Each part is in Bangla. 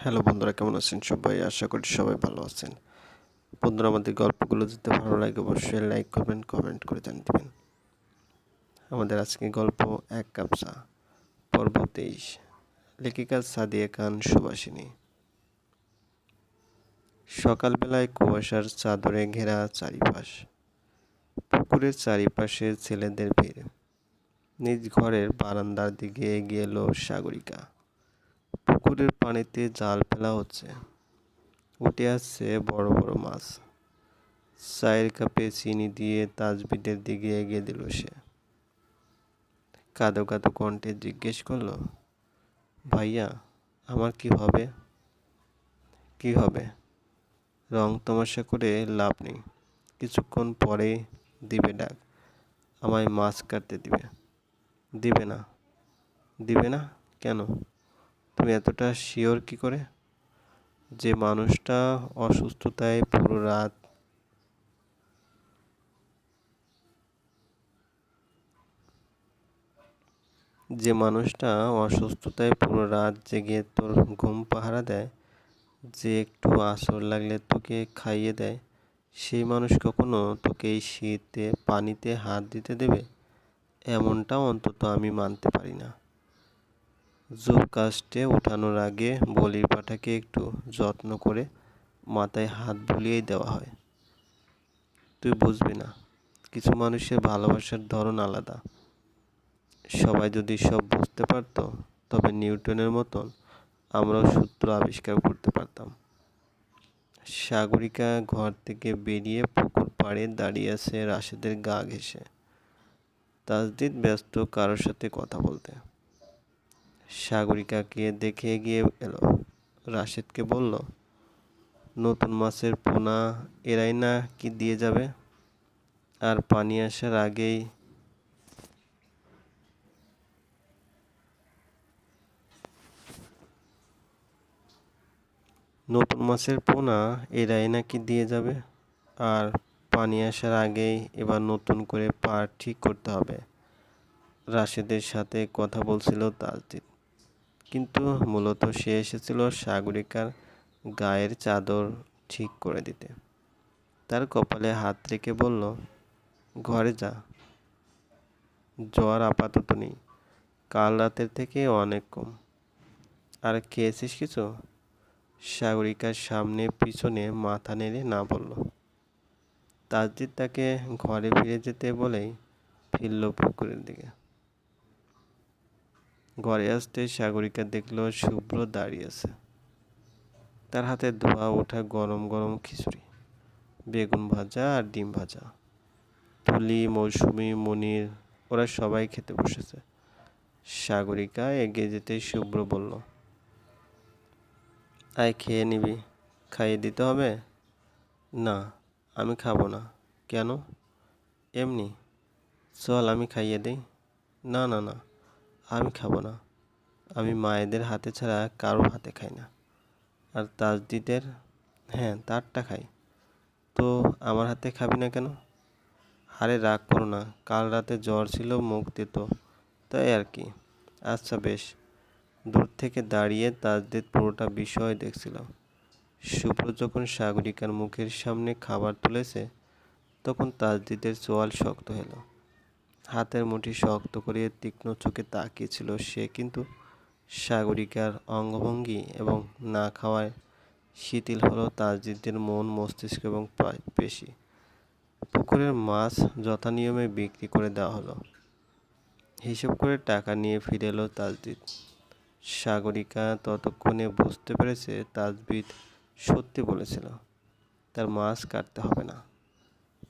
হ্যালো বন্ধুরা, কেমন আছেন সবাই? আশা করি সবাই ভালো আছেন। বন্ধুরা, আমাদের গল্পগুলো যদি ভালো লাগে, অবশ্যই লাইক করবেন কমেন্ট করে জানিয়ে দেবেন। আমাদের আজকে গল্প এক কাপ চা। পর্ব তেইশ। লেখিকা সাদিয়া খান সুবাসিনী সকালবেলায় কুয়াশার চাদরে ঘেরা চারিপাশ। পুকুরের চারিপাশে ছেলেদের ভিড়। নিজ ঘরের বারান্দার দিকে এগিয়ে এলো সাগরিকা। পুকুরের পানিতে জাল ফেলা হচ্ছে। উঠে আসছে বড় বড় মাছ। চায়ের কাপে চিনি দিয়ে তাজবিদের দিকে এগিয়ে দিল সে। কাদো কাদো কণ্ঠে জিজ্ঞেস করল, ভাইয়া, আমার কি হবে? কি হবে? রং তামাশা করে লাভ নেই। কিছুক্ষণ পরে দিবে ডাক। আমায় মাছ কাটতে দিবে। দিবে না। দিবে না? কেন? তুমি এতটা শিওর কি করে? যে মানুষটা অসুস্থতায় পুরো রাত যে মানুষটা অসুস্থতায় পুরো রাত জেগে তোর ঘুম পাহারা দেয়, যে একটু আসর লাগলে তোকে খাইয়ে দেয়, সেই মানুষ কখনো তোকে এই শীতে, পানিতে হাত দিতে দেবে? এমনটাও অন্তত আমি মানতে পারি না। জোব কাস্টে ওঠানোর আগে বলির পাঠাকে একটু যত্ন করে মাথায় হাত বুলিয়েই দেওয়া হয়। তুই বুঝবি না, কিছু মানুষের ভালোবাসার ধরন আলাদা। সবাই যদি সব বুঝতে পারতো, তবে নিউটনের মতন আমরাও সূত্র আবিষ্কার করতে পারতাম। সাগরিকা ঘর থেকে বেরিয়ে পুকুর পাড়ে দাঁড়িয়ে আছে রাশেদের গা ঘেসে তাজদিদ ব্যস্ত কারোর সাথে কথা বলতে। সাগরিকাকে দেখে এগিয়ে এলো। রাশেদকে বলল, নতুন মাছের পোনা এরাই না কি দিয়ে যাবে? আর পানি আসার আগেই নতুন মাছের পোনা এরাই নাকি দিয়ে যাবে? আর পানি আসার আগেই এবার নতুন করে পার ঠিক করতে হবে। রাশেদের সাথে কথা বলছিল তাজদিদ কিন্তু মূলত সে এসেছিল সাগরিকার গায়ের চাদর ঠিক করে দিতে। তার কপালে হাত রেখে বলল, ঘরে যা। জ্বর আপাতত নেই। কাল রাতের থেকে অনেক কম। আর খেয়েছিস কিছু? সাগরিকার সামনে পিছনে মাথা নেড়ে না বলল। তাজদিদ তাকে ঘরে ফিরে যেতে বলেই ফিরল পুকুরের দিকে। ঘরে আসতে সাগরিকা দেখল শুভ্র দাঁড়িয়ে আছে। তার হাতে ধোয়া ওঠা গরম গরম খিচুড়ি, বেগুন ভাজা আর ডিম ভাজা তুলি মৌসুমি, মনির, ওরা সবাই খেতে বসেছে। সাগরিকা এগিয়ে যেতেই শুভ্র বলল, আয় খেয়ে নিবি, খাইয়ে দিতে হবে? না, আমি খাব না। কেন? এমনি। চল, আমি খাইয়ে দিই। না না না। আমি খাব না। আমি মায়েদের হাতে ছাড়া কারোর হাতে খাই না। আর তাজদিদের হ্যাঁ তারটা খাই। তো আমার হাতে খাবি না কেন? আরে রাগ করো না, কাল রাতে জ্বর ছিল, মুখ দিত তাই আর কি। আচ্ছা বেশ। দূর থেকে দাঁড়িয়ে তাজদের পুরোটা বিষয় দেখছিল শুভ্র যখন সাগরিকার মুখের সামনে খাবার তুলেছে, তখন তাজদিদের চোয়াল শক্ত হলো। হাতের মুঠি শক্ত করে তীক্ষ্ণ চোখে তাকিয়েছিল সে কিন্তু সাগরিকার অঙ্গভঙ্গি এবং না খাওয়ায় শিথিল হলো তাজদিদের মন, মস্তিষ্ক এবং পেশি। পুকুরের মাছ যথা নিয়মে বিক্রি করে দেওয়া হলো। হিসেব করে টাকা নিয়ে ফিরে এলো তাজদিদ সাগরিকা ততক্ষণে বুঝতে পেরেছে তাজবিদ সত্যি বলেছিল, তার মাছ কাটতে হবে না।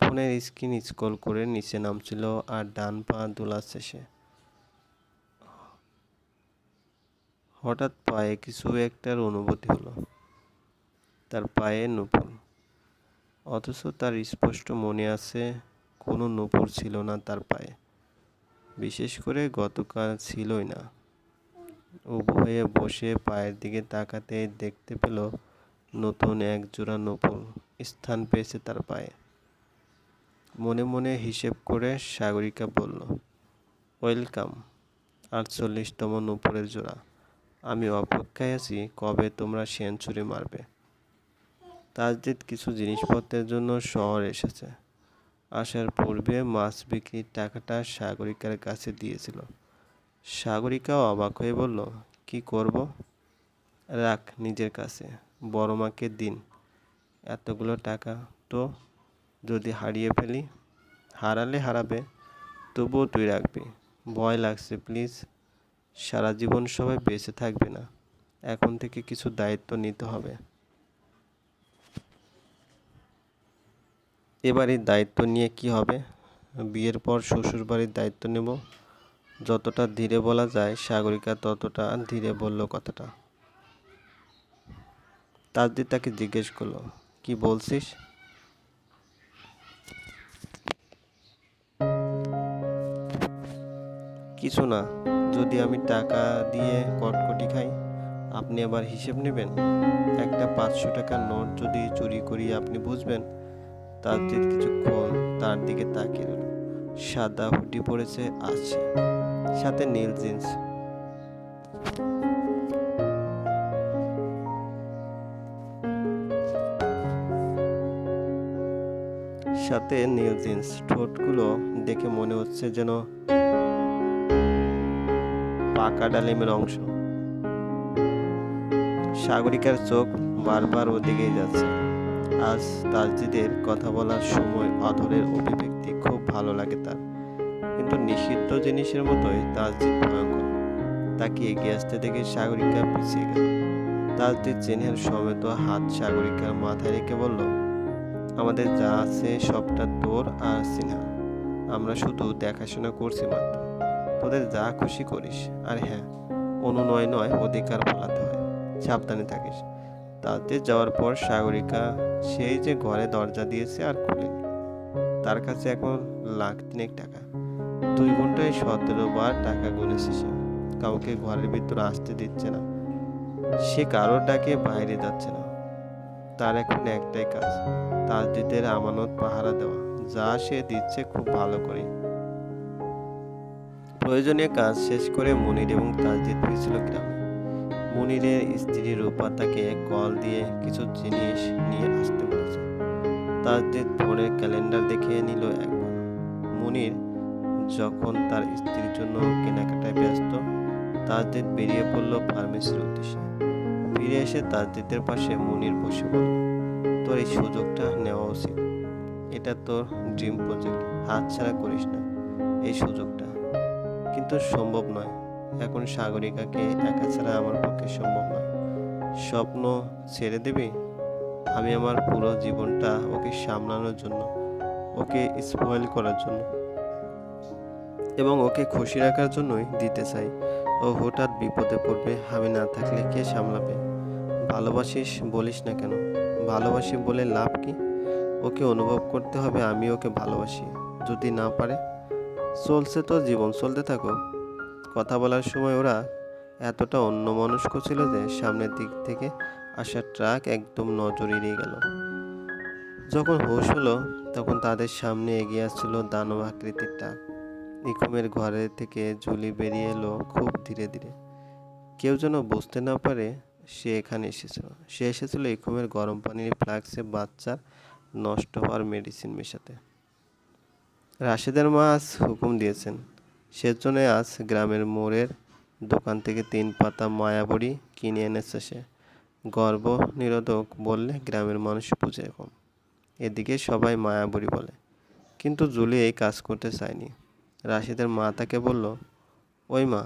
ফোনের স্ক্রিন স্ক্রল করে নিচে নামছিল আর ডান পা দোলাচ্ছে সে হঠাৎ পায়ে কিছু একটার অনুভূতি হলো। তার পায়ে নুপুর। অথচ তার স্পষ্ট মনে আছে, কোনো নুপুর ছিল না তার পায়ে। বিশেষ করে গতকাল ছিলই না। উভয়ে বসে পায়ের দিকে তাকাতে দেখতে পেল, নতুন এক জোড়া নপুর স্থান পেয়েছে তার পায়ে। মনে মনে হিসেব করে সাগরিকা বলল, ওয়েলকাম, আটচল্লিশতম নূপুরের জোড়া। আমি অপেক্ষায় আছি কবে তোমরা সেঞ্চুরি মারবে। তাজদিদ কিছু জিনিসপত্রের জন্য শহর এসেছে। আসার পূর্বে মাছ বিক্রির টাকাটা সাগরিকার কাছে দিয়েছিল। সাগরিকাও অবাক হয়ে বলল, কি করব? রাখ নিজের কাছে বড় মাকে দিন। এতগুলো টাকা তো যদি হারিয়ে ফেলি, হারালে হারাবে, তবুও তুই রাখবি। ভয় লাগছে, প্লিজ। সারা জীবন সবাই বেঁচে থাকবে না। এখন থেকে কিছু দায়িত্ব নিতে হবে। এবার দায়িত্ব নিয়ে কি হবে? বিয়ের পর শ্বশুরবাড়ির দায়িত্ব নেব। যতটা ধীরে বলা যায়, সাগরিকা ততটা ধীরে বলল কথাটা। তাজদি তাকে জিজ্ঞেস করল, কি বলছিস? কিছু না। যদি আমি টাকা দিয়ে কটকটি খাই, আপনি আবার হিসেব নেবেন? একটা পাঁচশো টাকার নোট যদি চুরি করি, আপনি বুঝবেন তাজদিদ কিছুক্ষণ তার দিকে তাকিয়ে রইল। সাদা হুডি পড়েছে আছে। সাথে নীল জিন্স। সাথে নীল জিন্স। ঠোঁটগুলো দেখে মনে হচ্ছে যেন পাকা ডালিমের অংশ। সাগরিকার চোখ বারবার ওদিকেই যাচ্ছে। আজ তাজদিদের কথা বলার সময় অধরের অভিব্যক্তি খুব ভালো লাগে তার। কিন্তু নিষিদ্ধ জিনিসের মতোই তাজদিদ ভয়ঙ্কর। তাকে এগিয়ে আসতে দেখে সাগরিকা পিছিয়ে গেল। তাজদিদ চেনের সমেত হাত সাগরিকার মাথায় রেখে বলল, আমাদের যা আছে সবটা তোর আর সিনহা। আমরা শুধু দেখাশোনা করছি মাত্র। তোদের যা খুশি করিস। আর হ্যাঁ অনুনয় নয় অধিকার ফলাতে হয়। সাবধানে থাকিস। তাতে যাওয়ার পর সাগরিকা সেই যে ঘরে দরজা দিয়েছে আর খুলে তার কাছে এখন লাখ তিনেক টাকা। দুই ঘন্টায় সতেরো বার টাকা গুনেছে সে। কাউকে ঘরের ভিতরে আসতে দিচ্ছে না। সে কারোর ডাকে বাইরে যাচ্ছে না। তার এখন একটাই কাজ, তাজদিদের আমানত পাহারা দেওয়া। যা সে দিচ্ছে খুব ভালো করে প্রয়োজনীয় কাজ শেষ করে মনির এবং তাজদিদ ফিরছিল গ্রামে। মনিরের স্ত্রী রূপা তাকে কল দিয়ে কিছু জিনিস নিয়ে আসতে বলেছে। তাজদিদ ফোনের ক্যালেন্ডার দেখে নিল একবার মনির যখন তার স্ত্রীর জন্য কেনাকাটায় ব্যস্ত, তাজদিদ বেরিয়ে পড়ল ফার্মেসির উদ্দেশ্যে। ফিরে এসে তাজদিদের পাশে মনির বসে বলল, তোর এই সুযোগটা নেওয়া উচিত। এটা তোর ড্রিম প্রজেক্ট। হাত ছাড়া করিস না। এই সুযোগটা কিন্তু সম্ভব নয়। এখন সাগরিকাকে একা ছাড়া আমার পক্ষে সম্ভব নয়। স্বপ্ন ছেড়ে দেবে? আমি আমার পুরো জীবনটা ওকে সামলানোর জন্য, ওকে স্পয়েল করার জন্য এবং ওকে খুশি রাখার জন্যই দিতে চাই। ও হঠাৎ বিপদে পড়বে, আমি না থাকলে কে সামলাবে? ভালোবাসিস বলিস না কেন? ভালোবাসি বলে লাভ কি? ওকে অনুভব করতে হবে আমি ওকে ভালোবাসি। যদি না পারে চলছে তো জীবন, চলতে থাকো। কথা বলার সময় ওরা এতটা অন্যমনস্ক ছিল যে সামনের দিক থেকে আসা ট্রাক একদম নজর এড়িয়ে গেল। যখন হুশ হলো, তখন তাদের সামনে এগিয়ে আসছিল দানব আকৃতির ট্রাক। ইকুমের ঘরে থেকে ঝুলি বেরিয়ে এলো খুব ধীরে ধীরে। কেউ যেন বুঝতে না পারে সে এখানে এসেছিল। সে এসেছিল ইকুমের গরম পানির ফ্লাক্সে বাচ্চার নষ্ট হওয়ার মেডিসিন মেশাতে। রাশেদের মা আজ হুকুম দিয়েছেন। সেজন্য আজ গ্রামের মোড়ের দোকান থেকে তিন পাতা মায়াবড়ি কিনে এনেছে সে। গর্ব নিরোধক বললে গ্রামের মানুষ বুঝে কম। এদিকে সবাই মায়াবড়ি বলে, কিন্তু জুলি এই কাজ করতে চায়নি। রাশিদের মা তাকে বলল, ওই মা,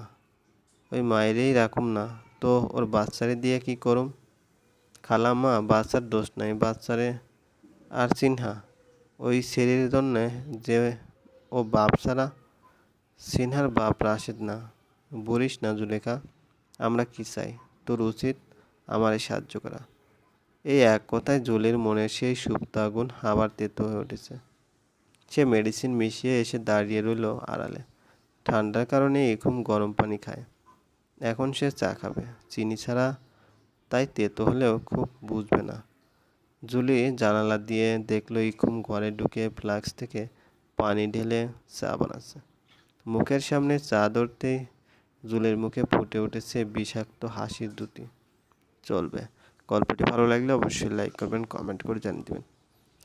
ওই মায়েরই রাখুম না, তো ওর বাচ্চারে দিয়ে কি করুম? খালা মা, বাচ্চার দোষ নাই, বাচ্চারে আর সিনহা ওই ছেলের জন্যে যে ও বাপ ছাড়া সিনহার বাপ রাশেদ না। বলিস না জুলেখা, আমরা কি চাই? তোর উচিত আমারে সাহায্য করা। এই এক কথায় জুলির মনে সেই সুপ্ত আগুন আবার তেতো হয়ে উঠেছে। সে মেডিসিন মিশিয়ে এসে দাঁড়িয়ে রইল আড়ালে। ঠান্ডার কারণে এরকম গরম পানি খায়। এখন সে চা খাবে। চিনি ছাড়া তাই তেতো হলেও খুব বুঝবে না। জুলি জানালা দিয়ে দেখল ইকুম ঘরে ঢুকে ফ্লাক্স থেকে পানি ঢেলে চা বানাচ্ছে। মুখের সামনে চা ধরতেই জুলের মুখে ফুটে উঠেছে বিষাক্ত হাসির দুটি। চলবে। গল্পটি ভালো লাগলে অবশ্যই লাইক করবেন কমেন্ট করে জানিয়ে দেবেন।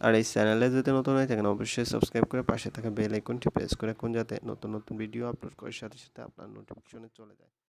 আর এই চ্যানেলে যদি নতুন হয়ে থাকেন, অবশ্যই সাবস্ক্রাইব করে পাশে থাকা বেল আইকনটি প্রেস করে কোন যাতে নতুন নতুন ভিডিও আপলোড করার সাথে সাথে আপনার নোটিফিকেশনে চলে যায়।